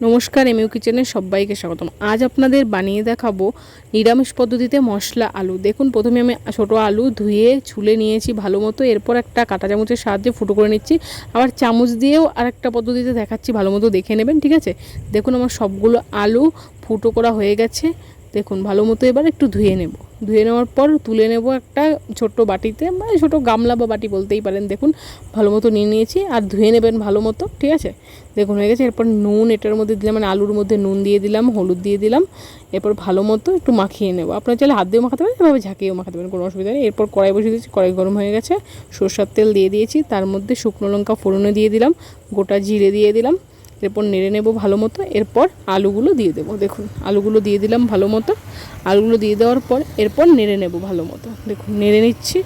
নমস্কার, এমইউ কিচেনে সবাইকে স্বাগতম। আজ আপনাদের বানিয়ে দেখাবো নিরামিষ পদ্ধতিতে মশলা আলু। দেখুন, প্রথমে আমি ছোট আলু ধুয়ে ছুলে নিয়েছি ভালো মতো। এরপর একটা কাঁটা চামচের সাহায্যে ফুটো করে নিচ্ছি। আবার চামচ দিয়েও আরেকটা পদ্ধতিতে দেখাচ্ছি, ভালো মতো দেখে নেবেন, ঠিক আছে? দেখুন, আমার সবগুলো আলু ফুটো করা হয়ে গেছে। দেখুন, ভালো মতো এবার একটু ধুয়ে নেব। ধুয়ে নেওয়ার পর তুলে নেব একটা ছোট্ট বাটিতে মানে ছোটো গামলা বা বাটি বলতেই পারেন। দেখুন, ভালো মতো নিয়ে নিয়েছি আর ধুয়ে নেবেন ভালো মতো, ঠিক আছে? দেখুন, হয়ে গেছে। এরপর নুন, এটার মধ্যে দিলাম মানে আলুর মধ্যে নুন দিয়ে দিলাম, হলুদ দিয়ে দিলাম। এরপর ভালো মতো একটু মাখিয়ে নেব। আপনার চাইলে হাত দিয়ে মাখাতে পারেন, এভাবে ঝাঁকিয়েও মাখাতে পারেন, কোনো অসুবিধা নেই। এরপর কড়াই বসিয়ে দিয়েছি, কড়াই গরম হয়ে গেছে। সরষার তেল দিয়ে দিয়েছি, তার মধ্যে শুকনো লঙ্কা ফোড়নে দিয়ে দিলাম, গোটা জিরে দিয়ে দিলাম। এরপর নেড়ে নেব ভালো মতো, এরপর আলুগুলো দিয়ে দেবো। দেখুন, আলুগুলো দিয়ে দিলাম ভালো মতো। আলুগুলো দিয়ে দেওয়ার পর এরপর নেড়ে নেব ভালো মতো। দেখুন, নেড়ে নিচ্ছি।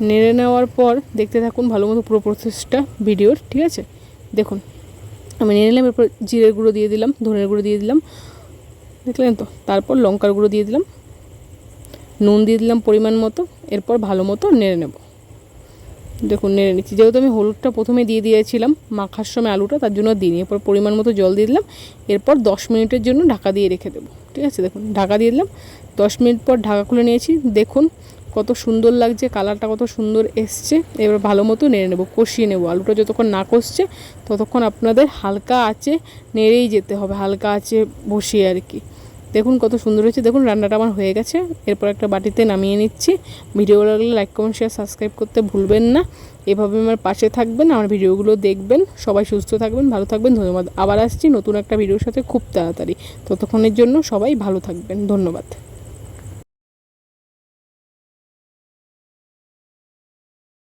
নেড়ে নেওয়ার পর দেখতে থাকুন ভালো মতো পুরো প্রসেসটা ভিডিওর, ঠিক আছে? দেখুন, আমি নেড়ে নিলাম, এরপর জিরের গুঁড়ো দিয়ে দিলাম, ধনের গুঁড়ো দিয়ে দিলাম। দেখলেন তো? তারপর লঙ্কার গুঁড়ো দিয়ে দিলাম। নুন দিয়ে দিলাম পরিমাণ মতো। এরপর ভালো মতো নেড়ে নেব। দেখুন নেড়ে নিচ্ছি। যেহেতু আমি হলুদটা প্রথমে দিয়ে দিয়েছিলাম, মাখার সময় আলুটা, তার জন্য দিইনি। এরপর পরিমাণ মতো জল দিয়ে দিলাম। এরপর দশ মিনিটের জন্য ঢাকা দিয়ে রেখে দেবো। ঠিক আছে? দেখুন, ঢাকা দিয়ে দিলাম। দশ মিনিট পর ঢাকা খুলে নিয়েছি। দেখুন, কত সুন্দর লাগছে, কালারটা কত সুন্দর এসছে। এবার ভালো মতো নেড়ে নেব, কষিয়ে নেব। আলুটা যতক্ষণ না কষছে, ততক্ষণ আপনাদের হালকা আছে নেড়েই যেতে হবে, হালকা আছে বসিয়ে আর কি। দেখুন কত সুন্দর হয়েছে। দেখুন, রান্নাটা আমার হয়ে গেছে। এরপর একটা বাটিতে নামিয়ে নিচ্ছি। ভিডিও লাগলে লাইক কমেন্ট শেয়ার সাবস্ক্রাইব করতে ভুলবেন না। এভাবে আমার পাশে থাকবেন, আমার ভিডিওগুলো দেখবেন। সবাই সুস্থ থাকবেন, ভালো থাকবেন। ধন্যবাদ। আবার আসছি নতুন একটা ভিডিওর সাথে খুব তাড়াতাড়ি। ততক্ষণের জন্য সবাই ভালো থাকবেন। ধন্যবাদ।